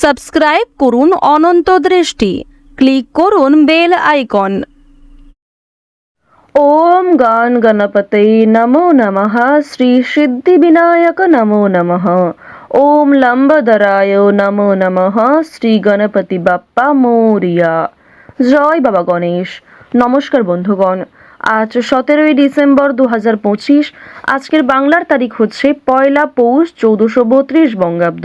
Subscribe করুন অনন্ত দৃষ্টি। Click করুন বেল আইকন। ওম গান গণপতে নমো নমঃ। শ্রী সিদ্ধি বিনায়ক নমো নমঃ। ওম লম্বদরায় নমো নমঃ। শ্রী গণপতি বাপ্পা মৌরিয়া। জয় বাবা গণেশ। নমস্কার বন্ধুগণ। আজ সতেরোই ডিসেম্বর দু হাজার পঁচিশ। আজকের বাংলার তারিখ হচ্ছে পয়লা পৌষ চৌদ্দশো বত্রিশ বঙ্গাব্দ।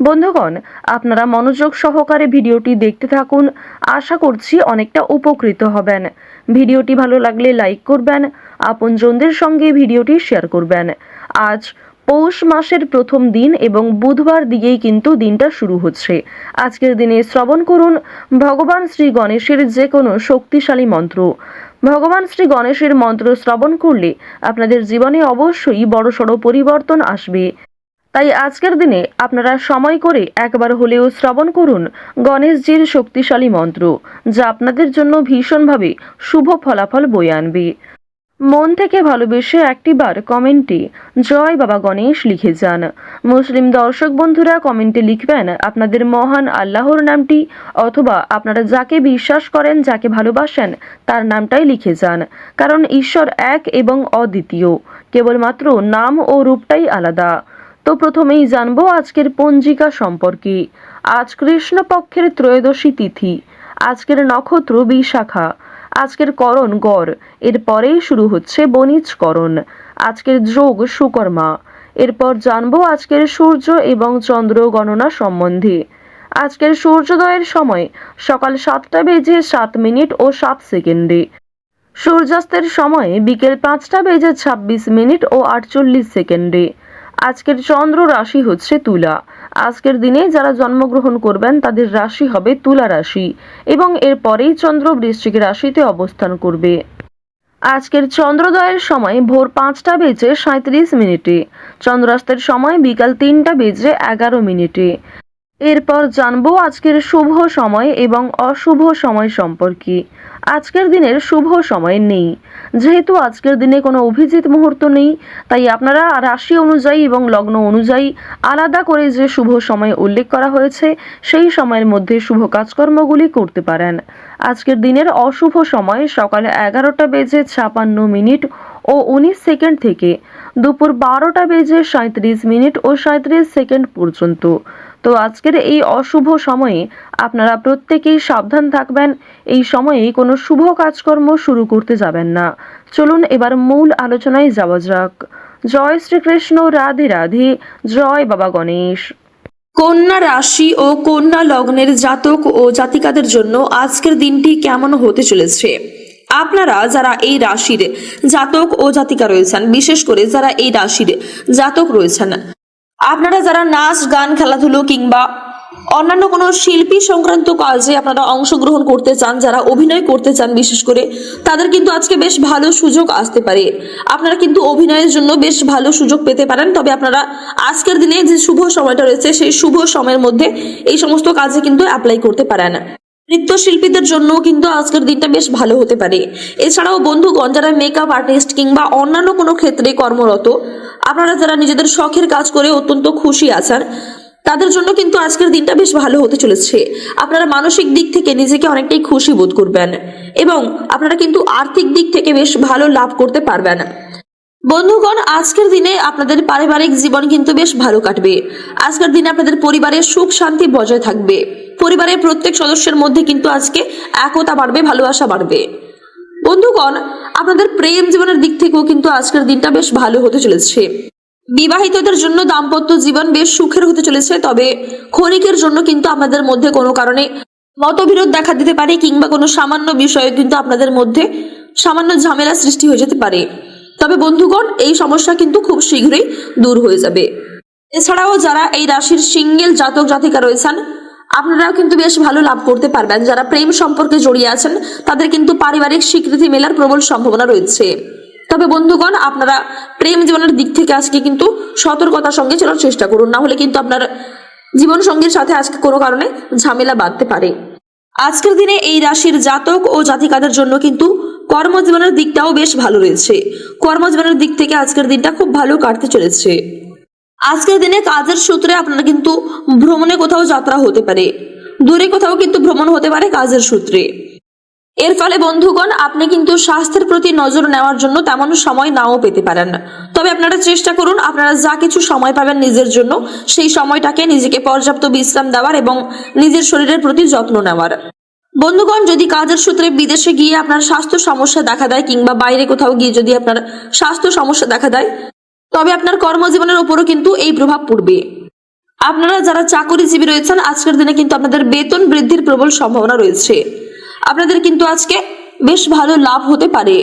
বন্ধুগণ, আপনারা মনোযোগ সহকারে ভিডিওটি দেখতে থাকুন। আশা করছি অনেকটা উপকৃত হবেন। ভিডিওটি ভালো লাগলে লাইক করবেন, আপনজনদের সঙ্গে ভিডিওটি শেয়ার করবেন। আজ পৌষ মাসের প্রথম দিন এবং বুধবার দিয়েই কিন্তু দিনটা শুরু হচ্ছে। আজকের দিনে শ্রবণ করুন ভগবান শ্রী গণেশের যে কোনো শক্তিশালী মন্ত্র। ভগবান শ্রী গণেশের মন্ত্র শ্রবণ করলে আপনাদের জীবনে অবশ্যই বড়সড় পরিবর্তন আসবে। তাই আজকের দিনে আপনারা সময় করে একবার হলেও শ্রবণ করুন গণেশজির শক্তিশালী মন্ত্র, যা আপনাদের জন্য ভীষণভাবে শুভ ফলাফল বয়ে আনবে। মন থেকে ভালোবেসে একটিবার কমেন্টে জয় বাবা গণেশ লিখে যান। মুসলিম দর্শক বন্ধুরা কমেন্টে লিখবেন আপনাদের মহান আল্লাহর নামটি অথবা আপনারা যাকে বিশ্বাস করেন, যাকে ভালোবাসেন, তার নামটাই লিখে যান, কারণ ঈশ্বর এক এবং অদ্বিতীয়। কেবলমাত্র নাম ও রূপটাই আলাদা। তো প্রথমেই জানব আজকের পঞ্জিকা সম্পর্কে। আজ কৃষ্ণপক্ষের ত্রয়োদশী তিথি, আজকের নক্ষত্র বিশাখা, আজকের করণ গড়, এরপরেই শুরু হচ্ছে বণিজকরণ আজকের যোগ সুকর্মা, এরপর জানব আজকের সূর্য এবং চন্দ্র গণনা সম্বন্ধে। আজকের সূর্যোদয়ের সময় সকাল সাতটা বেজে সাত মিনিট ও সাত সেকেন্ডে। সূর্যাস্তের সময় বিকেল পাঁচটা বেজে ছাব্বিশ মিনিট ও আটচল্লিশ সেকেন্ডে। আজকের চন্দ্র রাশি হচ্ছে তুলা। আজকের দিনে যারা জন্মগ্রহণ করবেন, তাদের রাশি হবে তুলা রাশি এবং এরপরেই চন্দ্র বৃশ্চিক রাশিতে অবস্থান করবে। আজকের চন্দ্রোদয়ের সময় ভোর পাঁচটা বেজে সাঁত্রিশ মিনিটে, চন্দ্রাস্তের সময় বিকাল তিনটা বেজে এগারো মিনিটে। এরপর জানব আজকের শুভ সময় এবং অশুভ সময় সম্পর্কে। আজকের দিনের শুভ সময় নেই। যেহেতু আজকের দিনে কোনো অভিজিৎ মুহূর্ত নেই, তাই আপনারা রাশি অনুযায়ী এবং লগ্ন অনুযায়ী আলাদা করে যে শুভ সময় উল্লেখ করা হয়েছে, সেই সময়ের মধ্যে শুভ কাজকর্মগুলি করতে পারেন। আজকের দিনের অশুভ সময় সকালে এগারোটা বেজে ছাপান্ন মিনিট ও উনিশ সেকেন্ড থেকে দুপুর বারোটা বেজে সাঁত্রিশ মিনিট ও সাঁত্রিশ সেকেন্ড পর্যন্ত। তো আজকের এই অশুভ সময়ে আপনারা প্রত্যেকেই সাবধান থাকবেন। এই সময়ে কোনো শুভ কাজকর্ম শুরু করতে যাবেন না। চলুন এবার মূল আলোচনায় যাওয়া যাক। জয় শ্রীকৃষ্ণ, রাধে রাধে। জয় বাবা গণেশ। কন্যা রাশি ও কন্যা লগ্নের জাতক ও জাতিকাদের জন্য আজকের দিনটি কেমন হতে চলেছে? আপনারা যারা এই রাশির জাতক ও জাতিকা রয়েছেন, বিশেষ করে যারা এই রাশির জাতক রয়েছেন আপনারা যারা নাচ, গান, খেলাধুলো কিংবা অন্যান্য কোনো শিল্পী সংক্রান্ত কাজে আপনারা অংশগ্রহণ করতে চান, যারা অভিনয় করতে চান বিশেষ করে, তাদের কিন্তু আজকে বেশ ভালো সুযোগ আসতে পারে। আপনারা কিন্তু অভিনয়ের জন্য বেশ ভালো সুযোগ পেতে পারেন। তবে আপনারা আজকের দিনে যে শুভ সময়টা রয়েছে, সেই শুভ সময়ের মধ্যে এই সমস্ত কাজে কিন্তু অ্যাপ্লাই করতে পারেন। নৃত্যশিল্পীদের জন্য কিন্তু আজকের দিনটা বেশ ভালো হতে পারে। এছাড়াও বন্ধুগণ, যারা মেকআপ আর্টিস্ট কিংবা অন্যান্য কোনো ক্ষেত্রে কর্মরত, আপনারা যারা নিজেদের শখের কাজ করে অত্যন্ত খুশি আছেন, তাদের জন্য কিন্তু আজকের দিনটা বেশ ভালো হতে চলেছে। আপনারা মানসিক দিক থেকে নিজেকে অনেকটাই খুশি বোধ করবেন এবং আপনারা কিন্তু আর্থিক দিক থেকে বেশ ভালো লাভ করতে পারবেন। বন্ধুগণ, আজকের দিনে আপনাদের পারিবারিক জীবন কিন্তু বেশ ভালো কাটবে। আজকের দিনে আপনাদের পরিবারের সুখ শান্তি বজায় থাকবে। পরিবারের প্রত্যেক সদস্যের মধ্যে কিন্তু আজকে একতা বাড়বে, ভালোবাসা বাড়বে। বন্ধুগণ, আপনাদের প্রেম জীবনের দিক থেকেও কিন্তু আজকের দিনটা বেশ ভালো হতে চলেছে। বিবাহিতদের জন্য দাম্পত্য জীবন বেশ সুখের হতে চলেছে, তবে ক্ষণিকের জন্য কিন্তু আপনাদের মধ্যে কোনো কারণে মতবিরোধ দেখা দিতে পারে কিংবা কোনো সামান্য বিষয়ে কিন্তু আপনাদের মধ্যে সামান্য ঝামেলা সৃষ্টি হয়ে যেতে পারে। তবে বন্ধুগণ, এই সমস্যা কিন্তু খুব শীঘ্রই দূর হয়ে যাবে। এছাড়াও যারা এই রাশির সিঙ্গেল জাতক জাতিকা রয়েছেন আপনারাও কিন্তু বেশ ভালো লাভ করতে পারবেন। যারা প্রেম সম্পর্কে জড়িয়ে আছেন, তাদের কিন্তু পারিবারিক স্বীকৃতি মেলার প্রবল সম্ভাবনা রয়েছে। তবে বন্ধুগণ, আপনারা প্রেম জীবনের দিক থেকে আজকে কিন্তু সতর্কতার সঙ্গে চলার চেষ্টা করুন। না হলে কিন্তু আপনার জীবন সঙ্গীর সাথে আজকে কোনো কারণে ঝামেলা বাঁধতে পারে। আজকের দিনে এই রাশির জাতক ও জাতিকাদের জন্য কিন্তু কর্মজীবনের দিকটাও বেশ ভালো রয়েছে। কর্মজীবনের দিক থেকে আজকের দিনটা খুব ভালো কাটতে চলেছে। আজকের দিনে কাজের সূত্রে আপনার কিন্তু ভ্রমণে কোথাও যাত্রা হতে পারে। দূরে কোথাও কিন্তু ভ্রমণ হতে পারে কাজের সূত্রে। এর ফলে বন্ধুগণ, আপনি কিন্তু স্বাস্থ্যের প্রতি নজর নেওয়ার জন্য তেমন সময় নাও পেতে পারেন। তবে আপনারা চেষ্টা করুন, আপনারা যা কিছু সময় পাবেন নিজের জন্য, সেই সময়টাকে নিজেকে পর্যাপ্ত বিশ্রাম দেওয়ার এবং নিজের শরীরের প্রতি যত্ন নেওয়ার। বন্ধুগণ, যদি কাজের সূত্রে বিদেশে গিয়ে আপনার স্বাস্থ্য সমস্যা দেখা দেয় কিংবা বাইরে কোথাও গিয়ে যদি আপনার স্বাস্থ্য সমস্যা দেখা দেয় তবে আপনার কর্মজীবনের উপরও কিন্তু এই প্রভাব পড়বে। আপনারা যারা চাকরিজীবী রয়েছেন, আজকের দিনে কিন্তু আপনাদের বেতন বৃদ্ধির প্রবল সম্ভাবনা রয়েছে। আপনাদের কিন্তু আজকে বেশ ভালো লাভ হতে পারে।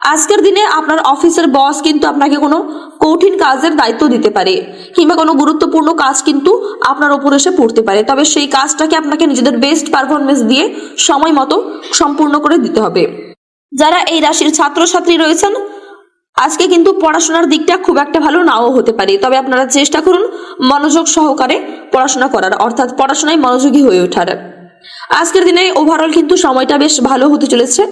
আজকের দিনে আপনার অফিসের বস কিন্তু আপনাকে কোনো কঠিন কাজের দায়িত্ব দিতে পারে, কিংবা কোনো গুরুত্বপূর্ণ কাজ কিন্তু আপনার ওপর এসে পড়তে পারে। তবে সেই কাজটাকে আপনাকে নিজেদের বেস্ট পারফরমেন্স দিয়ে সময় মতো সম্পূর্ণ করে দিতে হবে। যারা এই রাশির ছাত্রছাত্রী রয়েছেন আজকে কিন্তু পড়াশোনার দিকটা খুব একটা ভালো নাও হতে পারে। তবে আপনারা চেষ্টা করুন মনোযোগ সহকারে পড়াশোনা করার, অর্থাৎ পড়াশোনায় মনোযোগী হয়ে ওঠার। আজকের দিনে ওভারঅল কিন্তু সময়টা বেশ ভালো হতে চলেছে।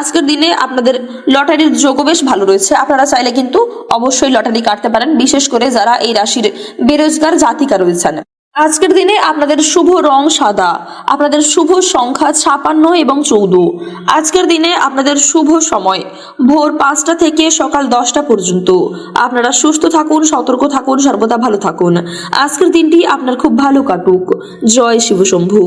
আজকের দিনে আপনাদের লটারির যোগও বেশ ভালো রয়েছে। আপনারা চাইলে কিন্তু অবশ্যই লটারি কাটতে পারেন, বিশেষ করে যারা এই রাশির বেরোজগার জাতিকা রয়েছেন। আজকের দিনে আপনাদের শুভ রং সাদা, আপনাদের শুভ সংখ্যা ছাপান্ন এবং চৌদ্দ। আজকের দিনে আপনাদের শুভ সময়, ভোর পাঁচটা থেকে সকাল দশটা পর্যন্ত। আপনারা সুস্থ থাকুন, সতর্ক থাকুন, সর্বদা ভালো থাকুন। আজকের দিনটি আপনার খুব ভালো কাটুক। জয় শিবশম্ভু।